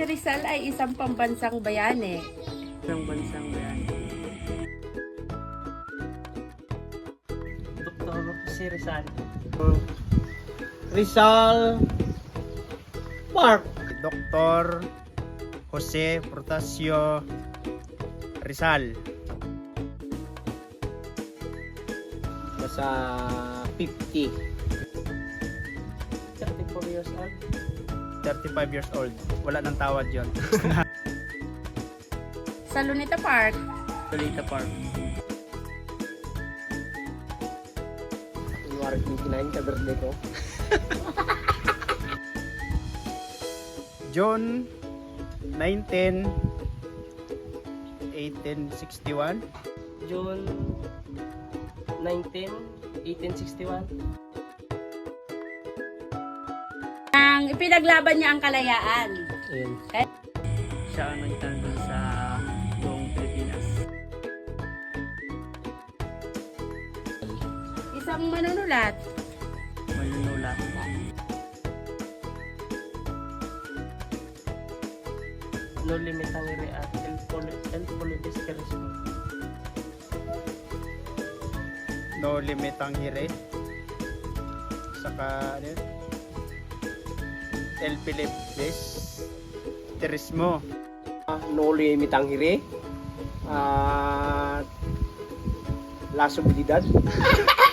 si Rizal ay isang pambansang bayani. Isang bansang bayani. Dr. si Rizal. Rizal Park. Dr. Jose Protasio Rizal. Nasa 50. 34 years old. 35 years old. Wala nang tawad yon. Sa Luneta Park, Lolita Park. January 29 ka birthday ko. June 19 1861 June 19, 1861. Ang ipinaglaban niya ang kalayaan. Ayun. Siya ang nagtanggol sa buong Pilipinas. Isang manunulat. Manunulat. No limit ang iri at el poli el polibiskerismo. no limit ang hire saka ano yun? El Pilipis Turismo no limit ang hiri at la subididad